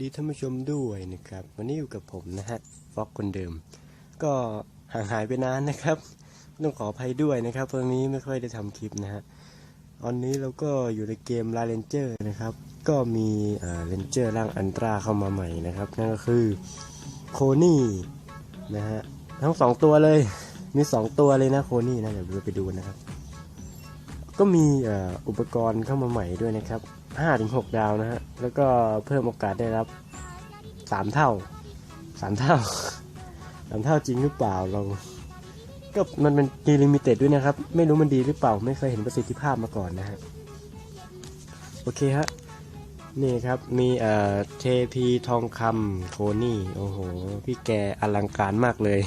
ดีท่านผู้ชมด้วยนะครับ วันนี้อยู่กับผมนะฮะฟอกคนเดิม ก็ห่างหายไปนานนะครับ ต้องขออภัยด้วยนะครับตอนนี้ไม่ค่อยได้ทำคลิปนะฮะตอนนี้เราก็อยู่ในเกมลาเรนเจอร์นะครับ ก็มีเรนเจอร์ร่างอันตราเข้ามาใหม่นะครับ นั่นก็คือโคนี่นะฮะทั้งสองตัวเลยมีสองตัวเลยนะโคนี่นะเดี๋ยวเราไปดูนะครับ ก็มีเอ่ออุปกรณ์เข้ามาใหม่ด้วยนะครับ 5ถึง6ดาวนะฮะ แล้วก็เพิ่มโอกาสได้รับ 3 เท่า 3 เท่า 3 เท่าจริงหรือเปล่าเราก็มันเป็นดีลิมิเต็ดด้วยนะครับ ไม่รู้มันดีหรือเปล่า ไม่เคยเห็นประสิทธิภาพมาก่อนนะฮะ โอเคฮะ นี่ครับ มีเอ่อเทพีทองคำโคนี่ โอ้โห พี่แกอลังการมากเลย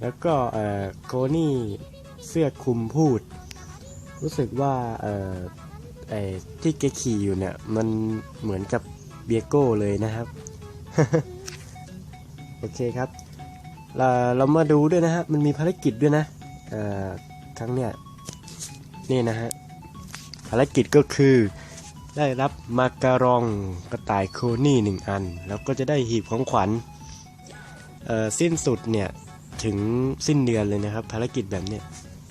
แล้วก็เอ่อโคนี่เสื้อคลุมพูด รู้สึกว่าเอ่อ ไอ้ที่แกขี่อยู่เนี่ย มันเหมือนกับเบียโก้เลยนะครับ โอเคครับ เราเรามาดูด้วยนะฮะ มันมีภารกิจด้วยนะครั้งเนี้ยนี่นะฮะ ภารกิจก็คือได้รับมาการองกระต่ายโคนี่หนึ่งอัน แล้วก็จะได้หีบของขวัญสิ้นสุดเนี่ย ถึงสิ้นเดือนเลยนะครับ ภารกิจแบบเนี้ย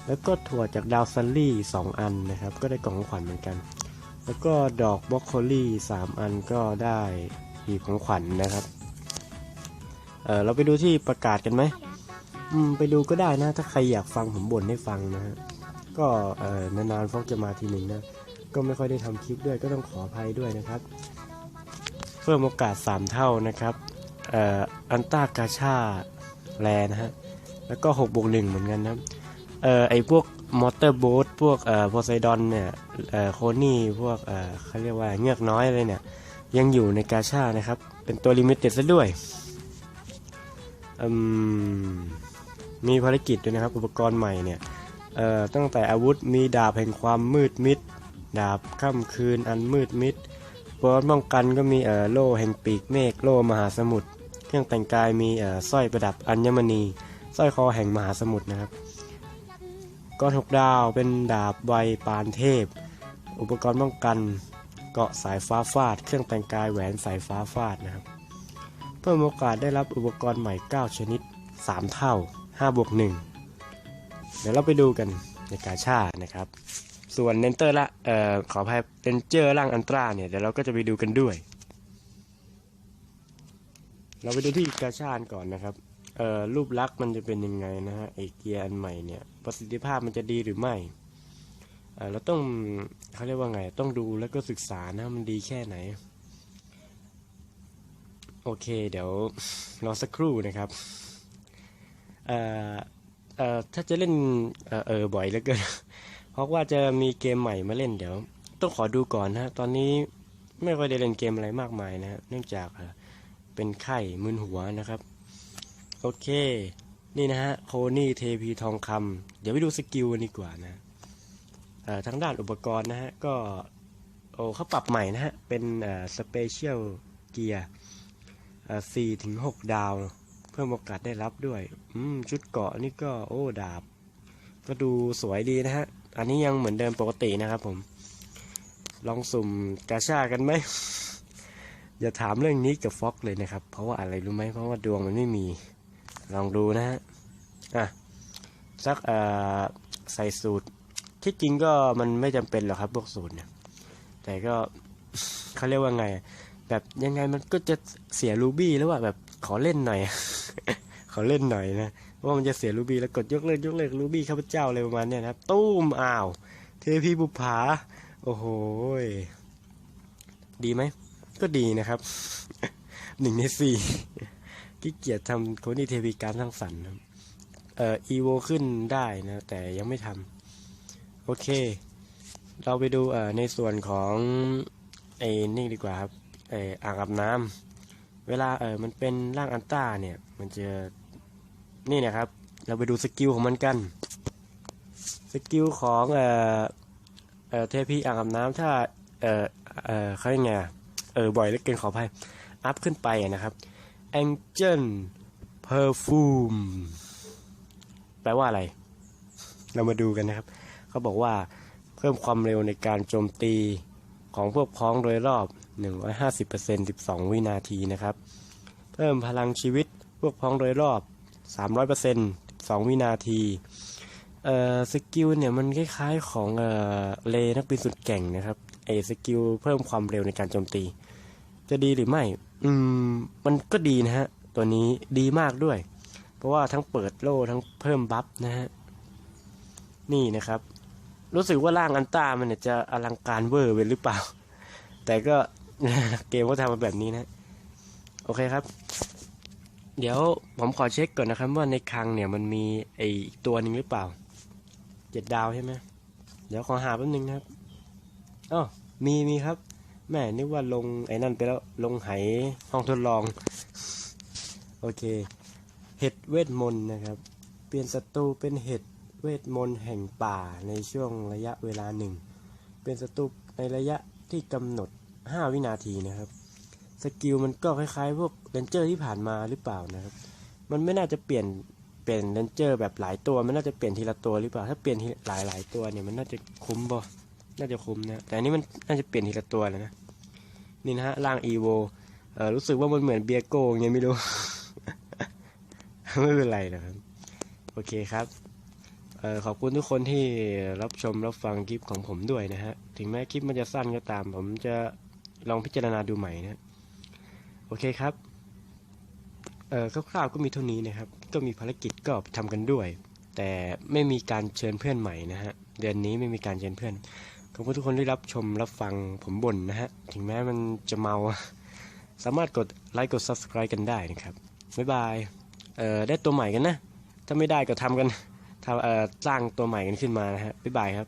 แล้วก็ถั่วจากดาวซันลี่ 2 อันนะครับ ก็ได้กล่องของขวัญเหมือนกัน แล้วก็ดอกบรอกโคลี่ 3 อันก็ได้หีบของขวัญนะครับ เออเราไปดูที่ประกาศกันไหมอืมไปดูก็ได้นะ ถ้าใครอยากฟังผมบ่นให้ฟังนะฮะ ก็เออนานๆฟอกจะมาทีหนึ่งนะ ก็ไม่ค่อยได้ทำคลิปด้วย ก็ต้องขออภัยด้วยนะครับ เพิ่มโอกาส 3 เท่านะครับ เอ่อ อันต้ากาชาแลนะฮะ แล้วก็6บวก1เหมือนกันนะครับ เอ่อไอพวกมอเตอร์โบ๊ทพวกเอ่อโพไซดอนเนี่ยเอ่อโคนี่พวกเอ่อเขาเรียกว่าเงือกน้อยอะไรเนี่ยยังอยู่ในกาชานะครับ เป็นตัวลิมิเต็ดซะด้วยอืมมีภารกิจด้วยนะครับ อุปกรณ์ใหม่เนี่ยเอ่อตั้งแต่อาวุธมีดาบแห่งความมืดมิด ดาบค่ำคืนอันมืดมิดอุปกรณ์ป้องกันก็มีเอ่อโล่แห่งปีกเมฆโล่มหาสมุทรเครื่องแต่งกายมีเอ่อสร้อยประดับอัญมณีสร้อยคอแห่งมหาสมุทรนะครับ ก้อนหกดาวเป็นดาบไวปานเทพ อุปกรณ์ป้องกัน เกาะสายฟ้าฟาด เครื่องแต่งกายแหวนสายฟ้าฟาดนะครับ เพิ่มโอกาสได้รับอุปกรณ์ใหม่ 9 ชนิด 3 เท่า5บวก1เดี๋ยวเราไปดูกันในกาชาดนะครับ ส่วนเนนเตอร์ละเอ่อขออภัยเป็นเจอร์ร่างอันตราเนี่ยเดี๋ยวเราก็จะไปดูกันด้วย เราไปดูที่กาชาดก่อนนะครับ รูปลักษณ์มันจะเป็นยังไงนะฮะไอเกียร์อันใหม่เนี่ยประสิทธิภาพมันจะดีหรือไม่เราต้องเขาเรียกว่าไงต้องดูแล้วก็ศึกษานะมันดีแค่ไหน โอเค เดี๋ยวรอสักครู่นะครับถ้าจะเล่นเออบ่อยแล้วเกินเพราะว่าจะมีเกมใหม่มาเล่นเดี๋ยว ต้องขอดูก่อนนะตอนนี้ไม่ค่อยได้เล่นเกมอะไรมากมายนะเนื่องจากเป็นไข้มึนหัวนะครับ โอเค นี่นะฮะ โคนี่เทพีทองคำเดี๋ยวไปดูสกิลกันดีกว่านะทางด้านอุปกรณ์นะฮะ ก็โอ้เขาปรับใหม่นะฮะ เป็นสเปเชียลเกียร์สี่ถึงหกดาว เพิ่มโอกาสได้รับด้วย อืม ชุดเกาะนี่ก็โอ้ ดาบ ก็ดูสวยดีนะฮะ อันนี้ยังเหมือนเดิมปกตินะครับผม ลองสุ่มกาชากันไหม อย่าถามเรื่องนี้กับฟ็อกเลยนะครับ เพราะว่าอะไรรู้ไหมเพราะว่าดวงมันไม่มี ลองดูนะฮะอะสักอ่อใส่สูตร ที่จริงก็มันไม่จำเป็นหรอกครับพวกสูตรเนี่ย แต่ก็เขาเรียกว่าไง แบบยังไงมันก็จะเสียรูบี้แล้วว่าแบบขอเล่นหน่อย ขอเล่นหน่อยนะว่ามันจะเสียรูบี้แล้วกดยกเลิกยกเลิกรูบี้ข้าพเจ้าอะไรประมาณเนี้ยนะครับตู้มอ้าวเทพีบุปผาโอ้โหดีไหมก็ดีนะครับหนึ่งในสี่ ขี้เกียจทำโคนี่เทวีการสร้างสรรค์นะครับเอ่ออีโวขึ้นได้นะ แต่ยังไม่ทำโอเค เราไปดูเอ่อในส่วนของไอ้นี่ดีกว่าครับไอ้อ่างอาบน้ำเวลาเออมันเป็นร่างอันต้าเนี่ย มันจะนี่นะครับ เราไปดูสกิลของมันกัน สกิลของเอ่อเอ่อเทพีอ่างอาบน้ำถ้าเอ่อเอ่อเขาเรียกไงเออบ่อยเหลือเกินขออภัยอัพขึ้นไปนะครับ Angel Perfume แปลว่าอะไร เรามาดูกันนะครับ เขาบอกว่าเพิ่มความเร็วในการโจมตีของพวกพ้องโดยรอบ 150% 12 วินาทีนะครับ เพิ่มพลังชีวิตพวกพ้องโดยรอบ 300% 2วินาทีเอ่อสกิลเนี่ยมันคล้ายๆของเอ่อเลนักบินสุดเก่งนะครับไอ้สกิลเพิ่มความเร็วในการโจมตี จะดีหรือไม่ อืม มันก็ดีนะฮะ ตัวนี้ดีมากด้วย เพราะว่าทั้งเปิดโล่ทั้งเพิ่มบัฟนะฮะ นี่นะครับ รู้สึกว่าร่างอันต้ามันเนี่ยจะอลังการเวอร์ไปหรือเปล่า แต่ก็เกมก็ทำมาแบบนี้นะ โอเคครับ เดี๋ยวผมขอเช็คก่อนนะครับ ว่าในคลังเนี่ยมันมีไอตัวหนึ่งหรือเปล่า เจ็ดดาวใช่ไหมเดี๋ยวขอหาแป๊บนึงนะครับอ๋อมีมีครับ แม่นึกว่าลงไอ้นั่นไปแล้วลงไหห้องทดลอง โอเค เห็ดเวทมนต์นะครับ เปลี่ยนศัตรูเป็นเห็ดเวทมนต์แห่งป่าในช่วงระยะเวลาหนึ่ง เป็นศัตรูในระยะที่กำหนด 5 วินาทีนะครับ สกิลมันก็คล้ายๆ พวกเรนเจอร์ที่ผ่านมาหรือเปล่านะครับ มันไม่น่าจะเปลี่ยนเปลี่ยนเรนเจอร์แบบหลายตัว มันน่าจะเปลี่ยนทีละตัวหรือเปล่า ถ้าเปลี่ยนทีหลายหลายๆตัวเนี่ยมันน่าจะคุ้มบ่ น่าจะคุ้มนะ แต่อันนี้มันน่าจะเปลี่ยนทีละตัวเลยนะ นี่นะฮะร่างอีโวเออรู้สึกว่ามันเหมือนเบียโก้ไงไม่รู้ ไม่เป็นไรนะครับ โอเคครับเออขอบคุณทุกคนที่รับชมรับฟังคลิปของผมด้วยนะฮะ ถึงแม้คลิปมันจะสั้นก็ตาม ผมจะลองพิจารณาดูใหม่นะ โอเคครับ เออคร่าวๆก็มีเท่านี้นะครับ ก็มีภารกิจก็ทำกันด้วย แต่ไม่มีการเชิญเพื่อนใหม่นะฮะ เดือนนี้ไม่มีการเชิญเพื่อน ขอบคุณทุกคนที่รับชมรับฟังผมบ่นนะฮะ ถึงแม้มันจะเมา สามารถกดไลค์กด subscribe กันได้นะครับ บ๊ายบาย เอ่อ ได้ตัวใหม่กันนะ ถ้าไม่ได้ก็ทำกันทำเอ่อ สร้างตัวใหม่กันขึ้นมานะฮะ บ๊ายบายครับ